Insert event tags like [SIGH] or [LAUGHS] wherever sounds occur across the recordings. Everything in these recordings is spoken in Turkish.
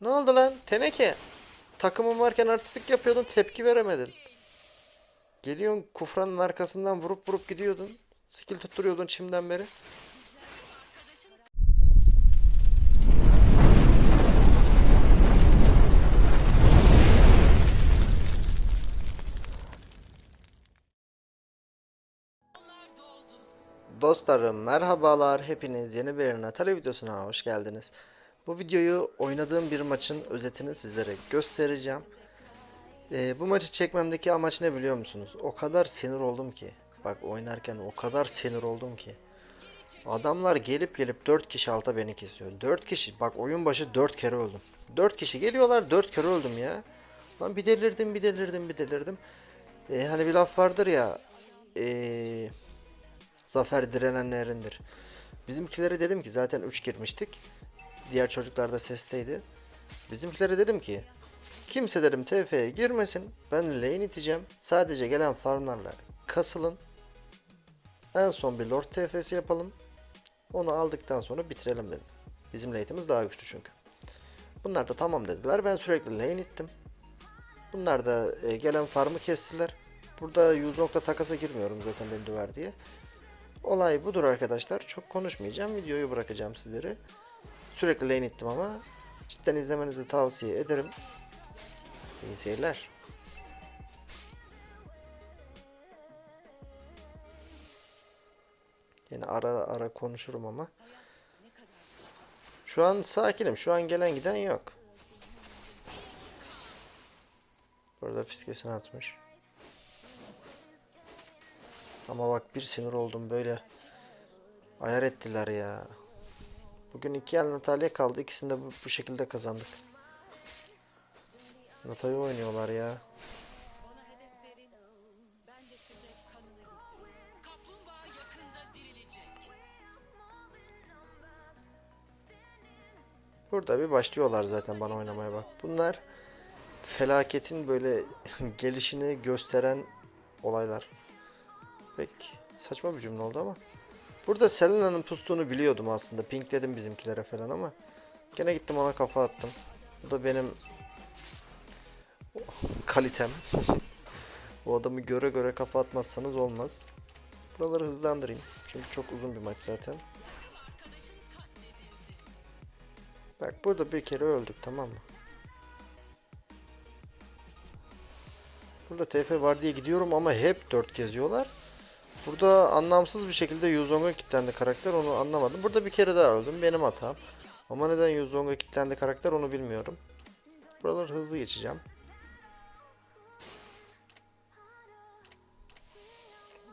Ne oldu lan? Teneke. Takımın varken artistlik yapıyordun tepki veremedin. Geliyorsun kufranın arkasından vurup vurup gidiyordun. Skill tutturuyordun çimden beri. Dostlarım merhabalar hepiniz yeni bir Natali videosuna hoş geldiniz. Bu videoyu oynadığım bir maçın özetini sizlere göstereceğim. Ee, bu maçı çekmemdeki amaç ne biliyor musunuz? O kadar sinir oldum ki. Bak oynarken o kadar sinir oldum ki. Adamlar gelip gelip 4 kişi alta beni kesiyor. 4 kişi bak oyun başı 4 kere öldüm. 4 kişi geliyorlar 4 kere öldüm ya. Lan bir delirdim bir delirdim bir delirdim. Ee, hani bir laf vardır ya. Eee... Zafer direnenlerindir. Bizimkilere dedim ki zaten 3 girmiştik. Diğer çocuklar da sesteydi. Bizimkilere dedim ki kimse dedim TF'ye girmesin. Ben lane iteceğim. Sadece gelen farmlarla kasılın. En son bir Lord TF'si yapalım. Onu aldıktan sonra bitirelim dedim. Bizim late'imiz daha güçlü çünkü. Bunlar da tamam dediler. Ben sürekli lane ittim. Bunlar da e, gelen farmı kestiler. Burada 100 nokta takasa girmiyorum zaten beni döver diye. Olay budur arkadaşlar. Çok konuşmayacağım. Videoyu bırakacağım sizlere. Sürekli lane ittim ama cidden izlemenizi tavsiye ederim. İyi seyirler. Yine ara ara konuşurum ama. Şu an sakinim. Şu an gelen giden yok. Burada fiskesini atmış. Ama bak bir sinir oldum böyle. Ayar ettiler ya. Bugün iki yer Natalya kaldı. İkisini de bu, bu şekilde kazandık. Natalya oynuyorlar ya. Burada bir başlıyorlar zaten bana oynamaya bak. Bunlar felaketin böyle [LAUGHS] gelişini gösteren olaylar. Pek saçma bir cümle oldu ama. Burada Selena'nın pustuğunu biliyordum aslında. Pinkledim bizimkilere falan ama. Gene gittim ona kafa attım. Bu da benim kalitem. [LAUGHS] o adamı göre göre kafa atmazsanız olmaz. Buraları hızlandırayım. Çünkü çok uzun bir maç zaten. Bak burada bir kere öldük tamam mı? Burada TF var diye gidiyorum ama hep 4 geziyorlar. Burada anlamsız bir şekilde Yuzong'a kilitlendi karakter onu anlamadım. Burada bir kere daha öldüm benim hatam. Ama neden Yuzong'a kilitlendi karakter onu bilmiyorum. Buraları hızlı geçeceğim.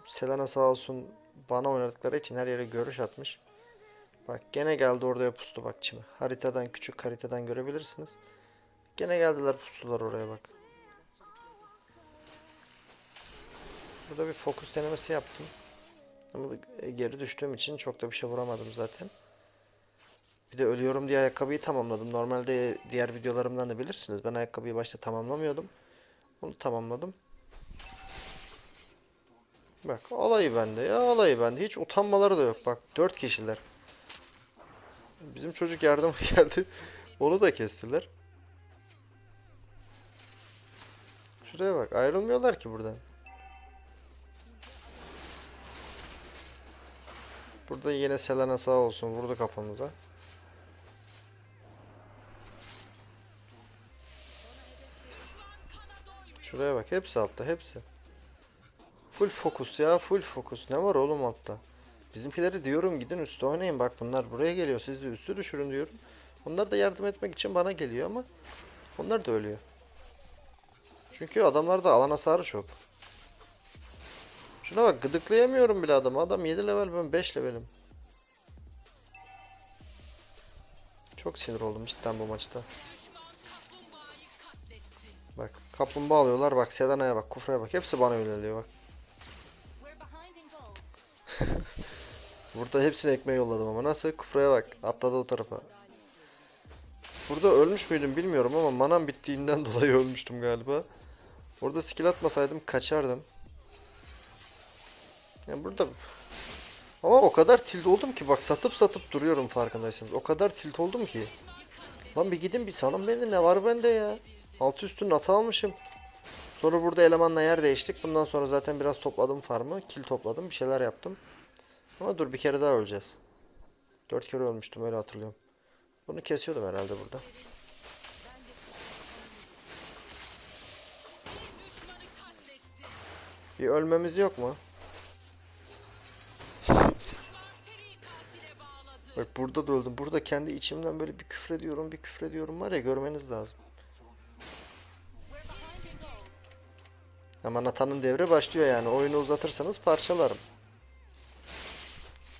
Selena sağ olsun bana oynadıkları için her yere görüş atmış. Bak gene geldi oraya pustu bak. Haritadan küçük haritadan görebilirsiniz. Gene geldiler pustular oraya bak. Burada bir fokus denemesi yaptım. Ama geri düştüğüm için çok da bir şey vuramadım zaten. Bir de ölüyorum diye ayakkabıyı tamamladım. Normalde diğer videolarımdan da bilirsiniz. Ben ayakkabıyı başta tamamlamıyordum. Onu tamamladım. Bak olayı bende ya olayı bende. Hiç utanmaları da yok. Bak 4 kişiler. Bizim çocuk yardıma [LAUGHS] geldi. Onu da kestiler. Şuraya bak ayrılmıyorlar ki buradan. Burada yine Selena sağ olsun vurdu kafamıza. Şuraya bak hepsi altta hepsi. Full fokus ya full fokus. Ne var oğlum altta? Bizimkileri diyorum gidin üstte oynayın bak bunlar buraya geliyor siz de üstü düşürün diyorum. Onlar da yardım etmek için bana geliyor ama onlar da ölüyor. Çünkü adamlarda alan hasarı çok. Şuna bak gıdıklayamıyorum bile adamı. Adam 7 level ben 5 levelim. Çok sinir oldum cidden bu maçta. Bak kaplumbağa alıyorlar bak Selena'ya bak Kufra'ya bak hepsi bana yöneliyor bak. [LAUGHS] Burada hepsini ekmeğe yolladım ama nasıl Kufra'ya bak atladı o tarafa. Burada ölmüş müydüm bilmiyorum ama manam bittiğinden [LAUGHS] dolayı ölmüştüm galiba. Orada skill atmasaydım kaçardım. Yani burada ama o kadar tilt oldum ki bak satıp satıp duruyorum farkındaysanız. O kadar tilt oldum ki. Lan bir gidin bir salın beni ne var bende ya. Altı üstü nata almışım. Sonra burada elemanla yer değiştik. Bundan sonra zaten biraz topladım farmı. Kil topladım. Bir şeyler yaptım. Ama dur bir kere daha öleceğiz. Dört kere ölmüştüm öyle hatırlıyorum. Bunu kesiyordum herhalde burada. Bir ölmemiz yok mu? Bak burada da öldüm. Burada kendi içimden böyle bir küfrediyorum, bir küfrediyorum var ya görmeniz lazım. Ama Nathan'ın devre başlıyor yani. Oyunu uzatırsanız parçalarım.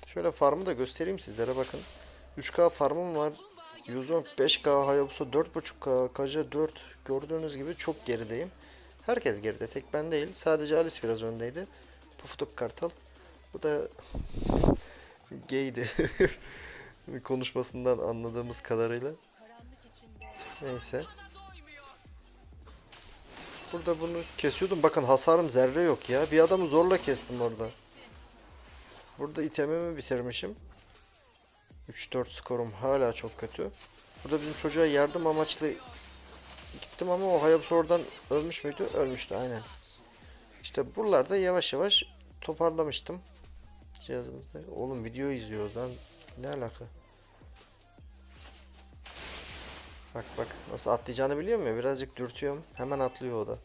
Şöyle farmı da göstereyim sizlere bakın. 3K farmım var. 110 5K Hayabusa 4.5K Kaja 4 gördüğünüz gibi çok gerideyim. Herkes geride tek ben değil. Sadece Alice biraz öndeydi. Pufuduk Kartal. Bu da [LAUGHS] gaydi. [LAUGHS] Konuşmasından anladığımız kadarıyla. Neyse. Burada bunu kesiyordum. Bakın hasarım zerre yok ya. Bir adamı zorla kestim orada. Burada itemimi bitirmişim. 3-4 skorum hala çok kötü. Burada bizim çocuğa yardım amaçlı gittim ama o Hayabusa oradan ölmüş müydü? Ölmüştü aynen. İşte buralarda yavaş yavaş toparlamıştım. Cihazınızda. Oğlum video izliyoruz lan. Ne alaka? Bak bak nasıl atlayacağını biliyor mu? Birazcık dürtüyorum. Hemen atlıyor o da.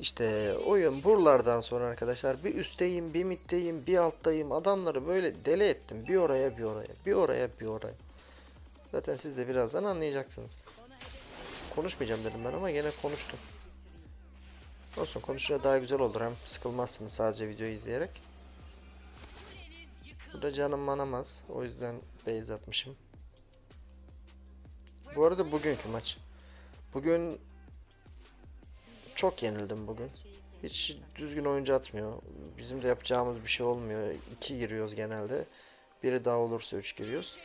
İşte oyun buralardan sonra arkadaşlar bir üstteyim, bir middeyim, bir alttayım. Adamları böyle deli ettim. Bir oraya, bir oraya, bir oraya, bir oraya. Zaten siz de birazdan anlayacaksınız. Konuşmayacağım dedim ben ama gene konuştum. Olsun konuşunca daha güzel olur. Hem sıkılmazsınız sadece videoyu izleyerek. Burada canım manamaz. O yüzden base atmışım. Bu arada bugünkü maç. Bugün çok yenildim bugün. Hiç düzgün oyuncu atmıyor. Bizim de yapacağımız bir şey olmuyor. 2 giriyoruz genelde. Biri daha olursa 3 giriyoruz.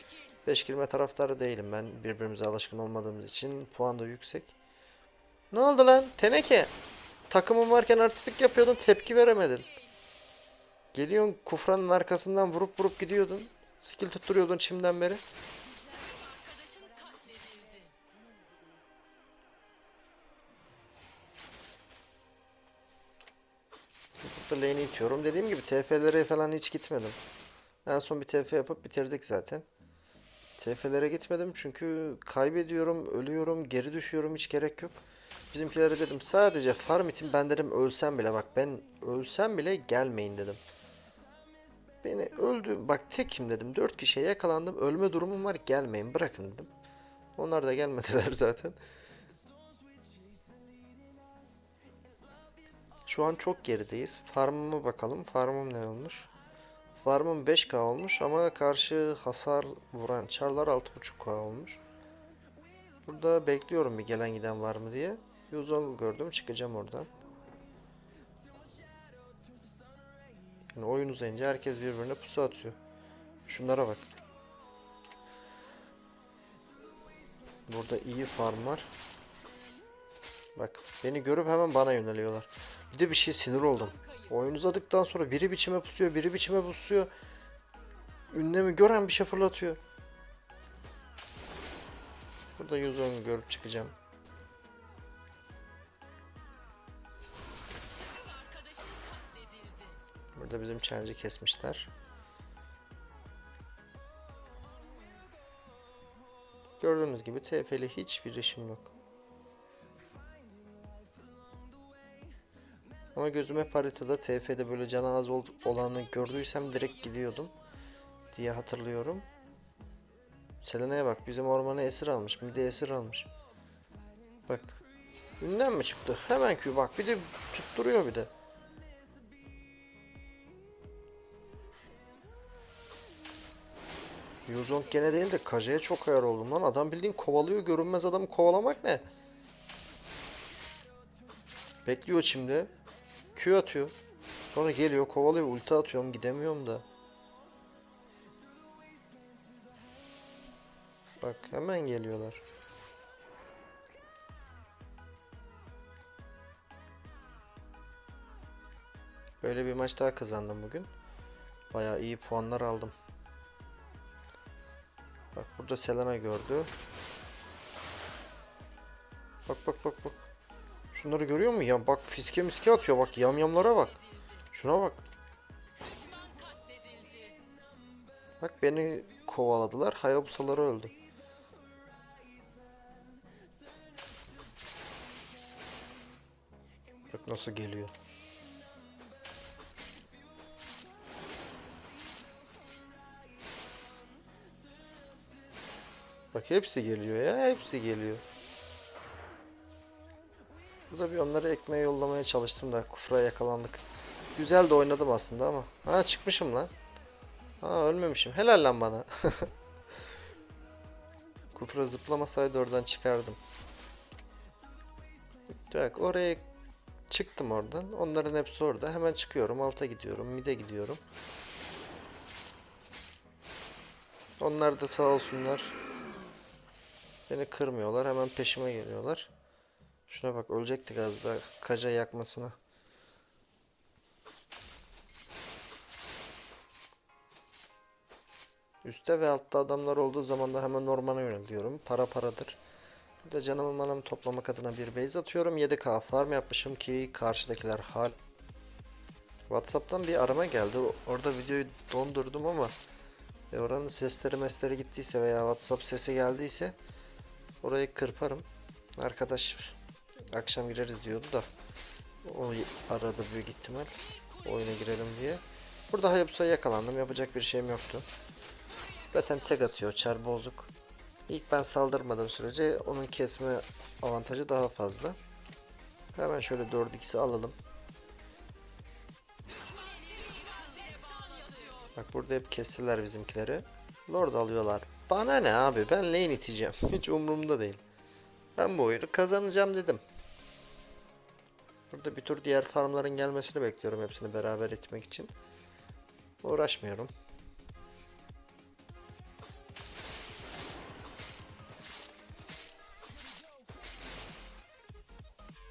5 girme taraftarı değilim ben. Birbirimize alışkın olmadığımız için puan da yüksek. Ne oldu lan? Teneke. Takımın varken artistlik yapıyordun tepki veremedin. Geliyorsun kufranın arkasından vurup vurup gidiyordun. Skill tutturuyordun şimdiden beri. Burada lane'i itiyorum. Dediğim gibi TF'lere falan hiç gitmedim. En son bir TF yapıp bitirdik zaten. TF'lere gitmedim çünkü kaybediyorum, ölüyorum, geri düşüyorum hiç gerek yok. Bizimkilere dedim sadece farm için ben dedim ölsem bile bak ben ölsem bile gelmeyin dedim. Beni öldü bak tekim dedim 4 kişiye yakalandım ölme durumum var gelmeyin bırakın dedim. Onlar da gelmediler [LAUGHS] zaten. Şu an çok gerideyiz. Farmıma bakalım. Farmım ne olmuş? Farmım 5k olmuş ama karşı hasar vuran çarlar 6.5k olmuş. Burada bekliyorum bir gelen giden var mı diye. Yuzong gördüm çıkacağım oradan. Yani oyun uzayınca herkes birbirine pusu atıyor. Şunlara bak. Burada iyi farm var. Bak beni görüp hemen bana yöneliyorlar. Bir de bir şey sinir oldum. Oyun uzadıktan sonra biri biçime pusuyor, biri biçime pusuyor. Ünlemi gören bir şey fırlatıyor. Burada Yuzong'u görüp çıkacağım. Burada bizim challenge'ı kesmişler. Gördüğünüz gibi TF'li hiçbir işim yok. Ama gözüm hep haritada TF'de böyle canı az ol- olanı gördüysem direkt gidiyordum diye hatırlıyorum. Selena'ya bak bizim ormanı esir almış. Bir de esir almış. Bak. Ünlem mi çıktı? Hemen Q bak bir de tutturuyor bir de. Yuzong gene değil de Kaja'ya çok ayar oldum lan. Adam bildiğin kovalıyor. Görünmez adamı kovalamak ne? Bekliyor şimdi. Q atıyor. Sonra geliyor kovalıyor. Ulti atıyorum. Gidemiyorum da. Bak hemen geliyorlar. Böyle bir maç daha kazandım bugün. Bayağı iyi puanlar aldım. Bak burada Selena gördü. Bak bak bak bak. Şunları görüyor musun ya? Bak fiske miske atıyor bak yamyamlara bak. Şuna bak. Bak beni kovaladılar. Hayabusaları öldü. Bak nasıl geliyor. Bak hepsi geliyor ya. Hepsi geliyor. Burada bir onları ekmeğe yollamaya çalıştım da kufra yakalandık. Güzel de oynadım aslında ama. Ha çıkmışım lan. Ha ölmemişim. Helal lan bana. [LAUGHS] kufra zıplamasaydı oradan çıkardım. Bak oraya çıktım oradan. Onların hepsi orada. Hemen çıkıyorum. Alta gidiyorum. Mide gidiyorum. Onlar da sağ olsunlar. Beni kırmıyorlar. Hemen peşime geliyorlar. Şuna bak ölecektik az daha kaca yakmasına. Üste ve altta adamlar olduğu zaman da hemen ormana yöneliyorum. Para paradır. Burada canımı manamı toplamak adına bir base atıyorum. 7k farm yapmışım ki karşıdakiler hal. Whatsapp'tan bir arama geldi. Orada videoyu dondurdum ama e, oranın sesleri mesleri gittiyse veya Whatsapp sesi geldiyse orayı kırparım. Arkadaş akşam gireriz diyordu da o aradı büyük ihtimal oyuna girelim diye. Burada Hayabusa'ya yakalandım. Yapacak bir şeyim yoktu. Zaten tek atıyor. Çar bozuk. İlk ben saldırmadığım sürece onun kesme avantajı daha fazla. Hemen şöyle 4x'i alalım. Bak burada hep kestiler bizimkileri. Lord alıyorlar. Bana ne abi ben lane iteceğim. [LAUGHS] Hiç umurumda değil. Ben bu oyunu kazanacağım dedim. Burada bir tur diğer farmların gelmesini bekliyorum hepsini beraber itmek için. Uğraşmıyorum.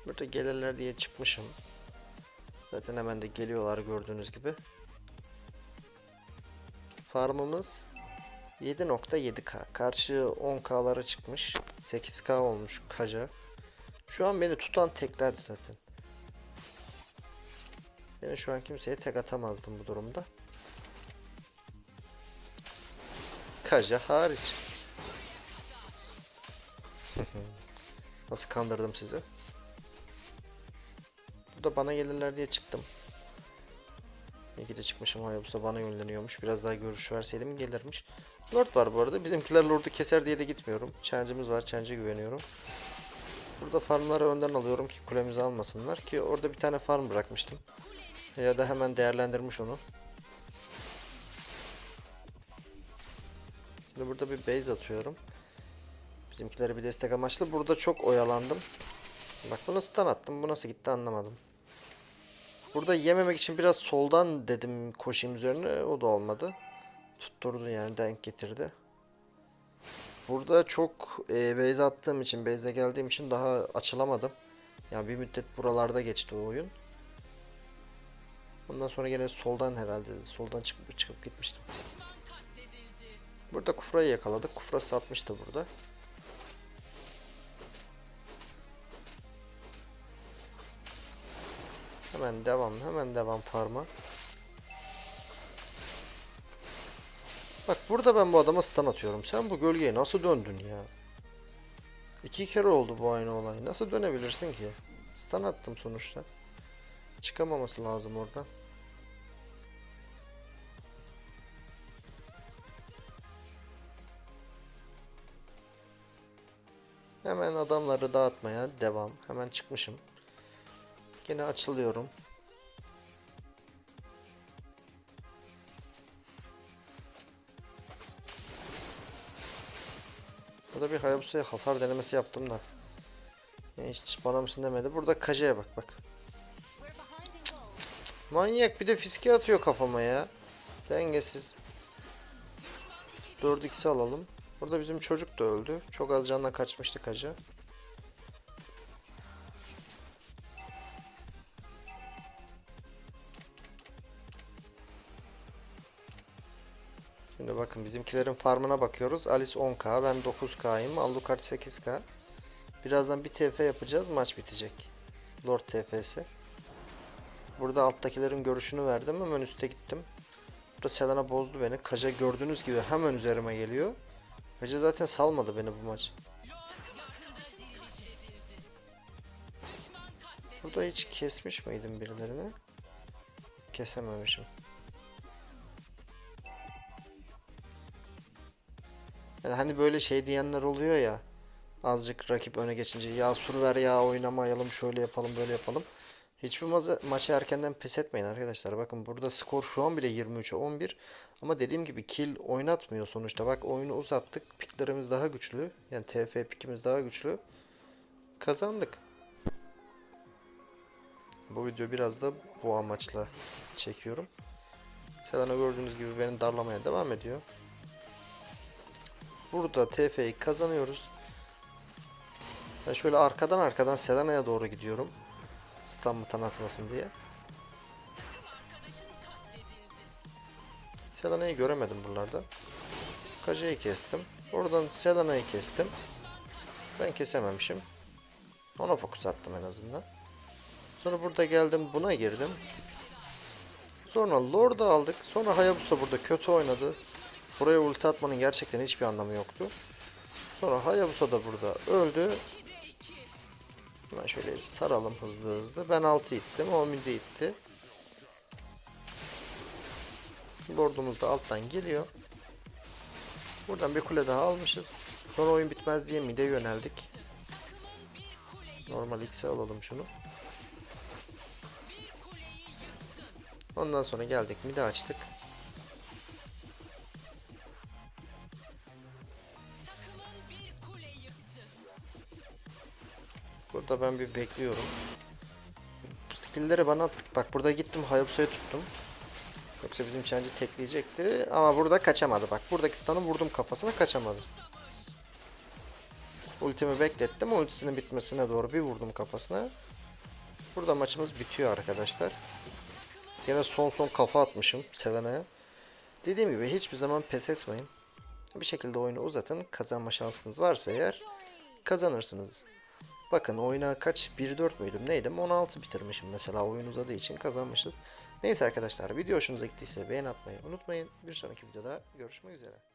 Burada gelirler diye çıkmışım. Zaten hemen de geliyorlar gördüğünüz gibi. Farmımız 7.7k. Karşı 10k'lara çıkmış. 8k olmuş kaca. Şu an beni tutan tekler zaten. Beni şu an kimseye tek atamazdım bu durumda. Kaja hariç. [LAUGHS] Nasıl kandırdım sizi? Burada bana gelirler diye çıktım. İyi ki de çıkmışım Hayabusa bana yönleniyormuş. Biraz daha görüş verseydim gelirmiş. Lord var bu arada. Bizimkiler Lord'u keser diye de gitmiyorum. Change'imiz var. Change'e güveniyorum. Burada farmları önden alıyorum ki kulemizi almasınlar. Ki orada bir tane farm bırakmıştım. Ya da hemen değerlendirmiş onu. Şimdi burada bir base atıyorum. Bizimkilere bir destek amaçlı. Burada çok oyalandım. Bak bunu stun attım. Bu nasıl gitti anlamadım. Burada yememek için biraz soldan dedim koşayım üzerine. O da olmadı. Tutturdu yani denk getirdi. Burada çok e, base attığım için, base'e geldiğim için daha açılamadım. Yani bir müddet buralarda geçti o oyun. Ondan sonra yine soldan herhalde soldan çıkıp çıkıp gitmiştim. Burada Kufra'yı yakaladık. Kufra satmıştı burada. Hemen devam, hemen devam farma. Bak burada ben bu adama stun atıyorum. Sen bu gölgeye nasıl döndün ya? İki kere oldu bu aynı olay. Nasıl dönebilirsin ki? Stun attım sonuçta. Çıkamaması lazım oradan. Hemen adamları dağıtmaya devam. Hemen çıkmışım. Yine açılıyorum. Burada bir Hayabusa'ya hasar denemesi yaptım da. Yani hiç bana mısın demedi. Burada Kaje'ye bak bak. Manyak bir de fiske atıyor kafama ya. Dengesiz. 4x'i alalım. Burada bizim çocuk da öldü. Çok az canla kaçmıştı Kaja. Bizimkilerin farmına bakıyoruz. Alice 10k, ben 9k'yım. Alucard 8k. Birazdan bir TF yapacağız. Maç bitecek. Lord TF'si. Burada alttakilerin görüşünü verdim. Hemen üste gittim. Burada Selena bozdu beni. Kaja gördüğünüz gibi hemen üzerime geliyor. Kaja zaten salmadı beni bu maç. Burada hiç kesmiş miydim birilerini? Kesememişim. Yani hani böyle şey diyenler oluyor ya. Azıcık rakip öne geçince ya sur ver ya oynamayalım şöyle yapalım böyle yapalım. Hiçbir maza, maçı erkenden pes etmeyin arkadaşlar. Bakın burada skor şu an bile 23'e 11. Ama dediğim gibi kill oynatmıyor sonuçta. Bak oyunu uzattık. Piklerimiz daha güçlü. Yani TF pikimiz daha güçlü. Kazandık. Bu video biraz da bu amaçla çekiyorum. Selena gördüğünüz gibi beni darlamaya devam ediyor. Burada TF'yi kazanıyoruz. Ben şöyle arkadan arkadan Selena'ya doğru gidiyorum. Stun buton atmasın diye. Selena'yı göremedim buralarda. Kaja'yı kestim. Oradan Selena'yı kestim. Ben kesememişim. Ona fokus attım en azından. Sonra burada geldim buna girdim. Sonra Lord'u aldık. Sonra Hayabusa burada kötü oynadı. Buraya ulti atmanın gerçekten hiçbir anlamı yoktu. Sonra Hayabusa da burada öldü. Hemen şöyle saralım hızlı hızlı. Ben 6 ittim. O midi itti. Lord'umuz da alttan geliyor. Buradan bir kule daha almışız. Sonra oyun bitmez diye mid'e yöneldik. Normal X'e alalım şunu. Ondan sonra geldik mid'e açtık. Burada ben bir bekliyorum. Bu skill'leri bana attık. Bak burada gittim Hayabusa'yı tuttum. Yoksa bizim Change'i tekleyecekti. Ama burada kaçamadı. Bak buradaki stun'ı vurdum kafasına kaçamadı. Ultimi beklettim. Ultisinin bitmesine doğru bir vurdum kafasına. Burada maçımız bitiyor arkadaşlar. Yine son son kafa atmışım Selena'ya. Dediğim gibi hiçbir zaman pes etmeyin. Bir şekilde oyunu uzatın. Kazanma şansınız varsa eğer kazanırsınız. Bakın oyuna kaç? 1-4 müydüm? Neydim? 16 bitirmişim mesela oyun uzadığı için kazanmışız. Neyse arkadaşlar video hoşunuza gittiyse beğen atmayı unutmayın. Bir sonraki videoda görüşmek üzere.